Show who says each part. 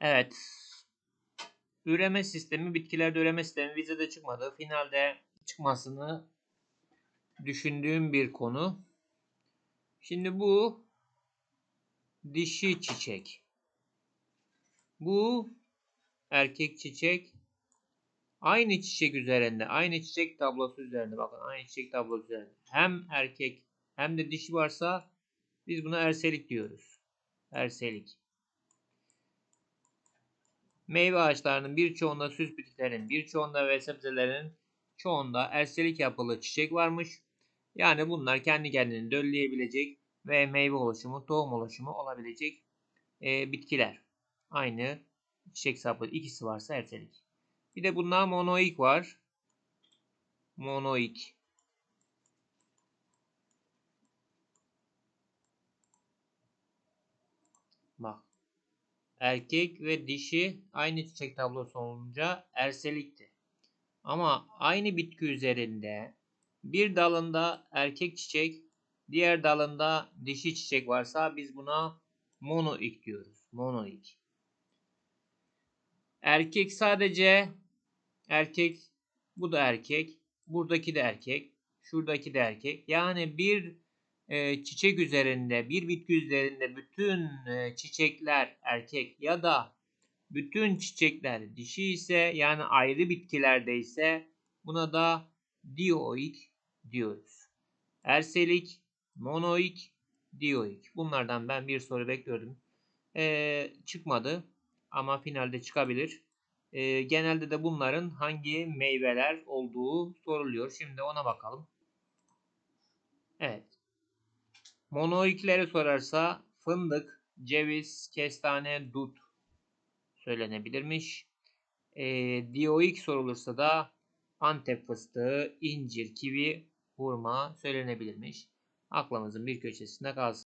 Speaker 1: Evet. Üreme sistemi, bitkilerde üreme sistemi vizede çıkmadı. Finalde çıkmasını düşündüğüm bir konu. Şimdi bu dişi çiçek. Bu erkek çiçek. Aynı çiçek üzerinde, aynı çiçek tablosu üzerinde. Bakın aynı çiçek tablosu üzerinde. Hem erkek hem de dişi varsa biz buna erselik diyoruz. Erselik. Meyve ağaçlarının birçoğunda süs bitkilerin, birçoğunda ve sebzelerin çoğunda erselik yapılı çiçek varmış. Yani bunlar kendi kendini dölleyebilecek ve meyve oluşumu, tohum oluşumu olabilecek e, bitkiler. Aynı çiçek sapı ikisi varsa ertelik. Bir de bunlar monoik var. Monoik. Bak. Erkek ve dişi aynı çiçek tablosu olunca erselikti. Ama aynı bitki üzerinde bir dalında erkek çiçek, diğer dalında dişi çiçek varsa biz buna monoik diyoruz. Monoik. Erkek sadece erkek, bu da erkek, buradaki de erkek, şuradaki de erkek. Yani bir e, çiçek üzerinde, bir bitki üzerinde bütün e, çiçekler erkek ya da bütün çiçekler dişi ise yani ayrı bitkilerde ise buna da dioik diyoruz. Erselik, monoik, dioik. Bunlardan ben bir soru bekliyordum. Ee, çıkmadı ama finalde çıkabilir. Ee, genelde de bunların hangi meyveler olduğu soruluyor. Şimdi ona bakalım. Evet. Monoikleri sorarsa fındık, ceviz, kestane, dut söylenebilirmiş. E, dioik sorulursa da Antep fıstığı, incir, kivi, hurma söylenebilirmiş. Aklımızın bir köşesinde kalsın.